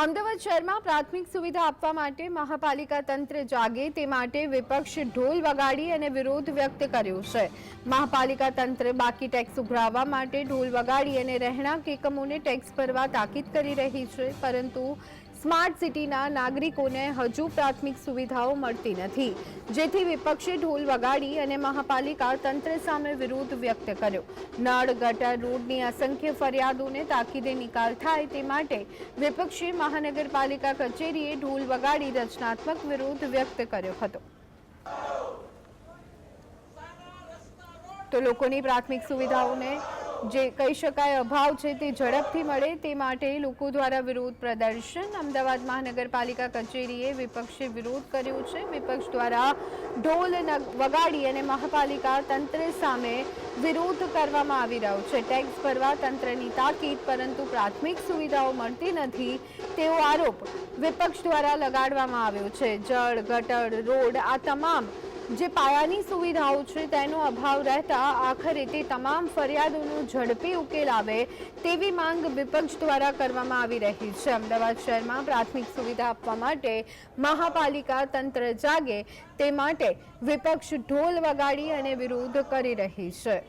અમદાવાદ શહેરમાં પ્રાથમિક સુવિધા આપવા માટે મહાપાલિકા તંત્ર જાગે તે માટે વિપક્ષ ઢોલ વગાડી અને વિરોધ વ્યક્ત કર્યો છે. મહાપાલિકા તંત્ર બાકી ટેક્સ ઉઘરાવવા માટે ઢોલ વગાડી અને રહેણાંક એકમોને ટેક્સ ભરવા તાકીદ કરી રહી છે, પરંતુ સ્માર્ટ સિટીના નાગરિકોને હજુ પ્રાથમિક સુવિધાઓ મળતી નથી. જેથી વિપક્ષે ઢોલ વગાડી અને મહાપાલિકા તંત્ર સામે વિરોધ વ્યક્ત કર્યો. નળ, ગટર, રોડની અસંખ્ય ફરિયાદોને તાકીદે નિકાલ થાય તે માટે વિપક્ષે મહાનગરપાલિકા કચેરીએ ઢોલ વગાડી રચનાત્મક વિરોધ વ્યક્ત કર્યો હતો. તો લોકોની પ્રાથમિક સુવિધાઓને જે કહી શકાય અભાવ છે તે ઝડપથી મળે તે માટે લોકો દ્વારા વિરોધ પ્રદર્શન. અમદાવાદ મહાનગરપાલિકા કચેરીએ વિપક્ષે વિરોધ કર્યો છે. વિપક્ષ દ્વારા ઢોલ વગાડી અને મહાપાલિકા તંત્ર સામે વિરોધ કરવામાં આવી રહ્યો છે. ટેક્સ ભરવા તંત્રની તાકીદ, પરંતુ પ્રાથમિક સુવિધાઓ મળતી નથી તેવો આરોપ વિપક્ષ દ્વારા લગાડવામાં આવ્યો છે. જળ, ગટર, રોડ આ તમામ જે પાયાની સુવિધાઓ છે તેનો અભાવ રહેતા આખરે તે તમામ ફરિયાદોનો ઝડપી ઉકેલ આવે તેવી માંગ વિપક્ષ દ્વારા કરવામાં આવી રહી છે. અમદાવાદ શહેરમાં પ્રાથમિક સુવિધા આપવા માટે મહાપાલિકા તંત્ર જાગે તે માટે વિપક્ષ ઢોલ વગાડી અને વિરોધ કરી રહી છે.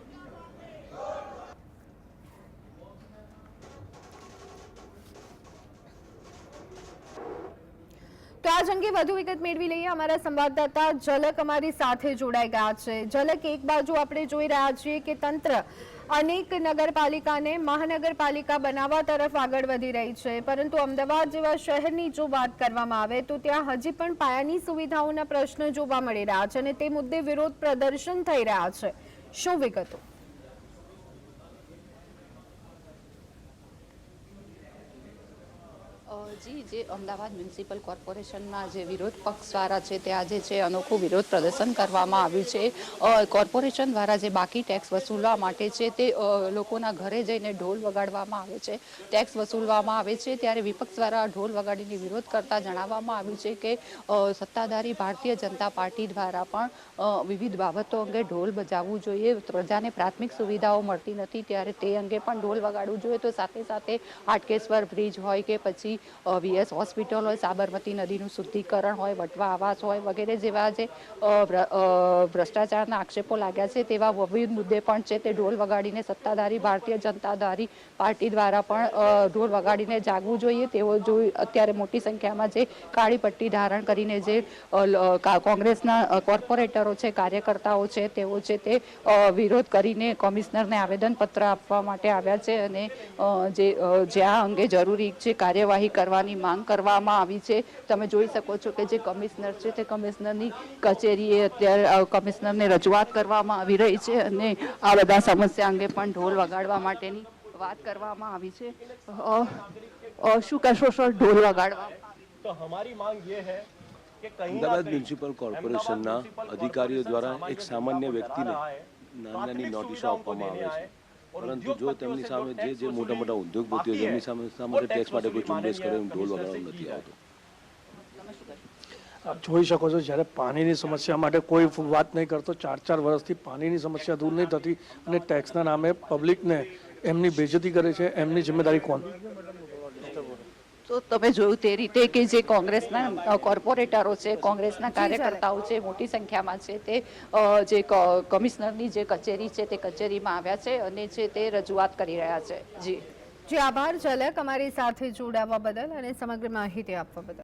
આજ અંગે વધુ વિગત મેળવી લઈએ. અમારા સંવાદદાતા ઝલક અમારી સાથે જોડાઈ ગયા છે. ઝલક, એક બાજુ આપણે જોઈ રહ્યા છીએ કે તંત્ર અનેક નગરપાલિકાને મહાનગરપાલિકા બનાવવા તરફ આગળ વધી રહી છે. પરંતુ અમદાવાદ જેવા શહેરની જો વાત કરવામાં આવે, તો ત્યાં હજી પણ પાયાની સુવિધાઓના પ્રશ્નો જોવા મળી રહ્યા છે અને તે મુદ્દે વિરોધ પ્રદર્શન થઈ રહ્યા છે. શું વિગતો? જી, જે અમદાવાદ મ્યુનિસિપલ કોર્પોરેશનના જે વિરોધ પક્ષ દ્વારા છે તે આજે છે અનોખું વિરોધ પ્રદર્શન કરવામાં આવ્યું છે. કોર્પોરેશન દ્વારા જે બાકી ટેક્સ વસૂલવા માટે છે તે લોકોના ઘરે જઈને ઢોલ વગાડવામાં આવે છે. ટેક્સ વસૂલવામાં આવે છે ત્યારે વિપક્ષ દ્વારા ઢોલ વગાડીને વિરોધ કરતા જણાવવામાં આવ્યું છે કે સત્તાધારી ભારતીય જનતા પાર્ટી દ્વારા પણ વિવિધ બાબતો અંગે ઢોલ બજાવવું જોઈએ પ્રજાને પ્રાથમિક સુવિધાઓ મળતી નથી, ત્યારે તે અંગે પણ ઢોલ વગાડવું જોઈએ. તો સાથે સાથે હાટકેશ્વર બ્રિજ હોય કે પછી વીએસ હોસ્પિટલ હોય, સાબરમતી નદીનું શુદ્ધિકરણ હોય, વટવા આવાસ હોય, વગેરે જેવા જે ભ્રષ્ટાચારના આક્ષેપો લાગ્યા છે, તેવા વિવિધ મુદ્દે પણ છે, તે ઢોલ વગાડીને સત્તાધારી, ભારતીય જનતાધારી પાર્ટી દ્વારા પણ ઢોલ વગાડીને જાગવું જોઈએ. તેઓ જો અત્યારે મોટી સંખ્યામાં જે કાળી પટ્ટી ધારણ કરીને જે કોંગ્રેસના કોર્પોરેટરો છે, કાર્યકર્તાઓ છે, તેઓ છે તે વિરોધ કરીને કમિશનરને આવેદનપત્ર આપવા માટે આવ્યા છે અને જે જ્યાં અંગે જરૂરી છે કાર્યવાહી કરવાની માંગ કરવામાં આવી છે. તમે જોઈ શકો છો કે જે કમિશનર છે તે કમિશનરની કચેરીએ અત્યારે કમિશનરને રજૂઆત કરવામાં આવી રહી છે અને આ બધા સમસ્યા અંગે પણ ઢોલ વગાડવા માટેની વાત કરવામાં આવી છે. શું કહેશો સર ઢોલ વગાડવા? તો અમદાવાદ મ્યુનિસિપલ કોર્પોરેશનના અધિકારીઓ દ્વારા એક સામાન્ય વ્યક્તિને નાની નાની નોટિસો આપવામાં આવે છે. પરંતુ જો તેમની સામે જે જે મોટા મોટા ઉદ્યોગપતિઓ જેમની સામે માટે ટેક્સ માટે કોઈ ઝુંબેશ કરે એમ ઢોલ વગાડવા નથી આવતો. આપ જોઈ શકો છો જ્યારે પાણીની સમસ્યા માટે કોઈ વાત નહીં કરતો ચાર ચાર વર્ષથી પાણીની સમસ્યા દૂર નહીં થતી અને ટેક્સના નામે પબ્લિકને એમની બેજતી કરે છે એમની જિમ્મેદારી કોણ? તો તમે જોયું તે રીતે કે જે કોંગ્રેસના કોર્પોરેટરો છે કોંગ્રેસના કાર્યકર્તાઓ છે મોટી સંખ્યામાં છે તે જે કમિશનરની જે કચેરી છે તે કચેરીમાં આવ્યા છે અને જે તે રજૂઆત કરી રહ્યા છે. જી. જી આભાર ઝલક અમારી સાથે જોડાવા બદલ અને સમગ્ર માહિતી આપવા બદલ.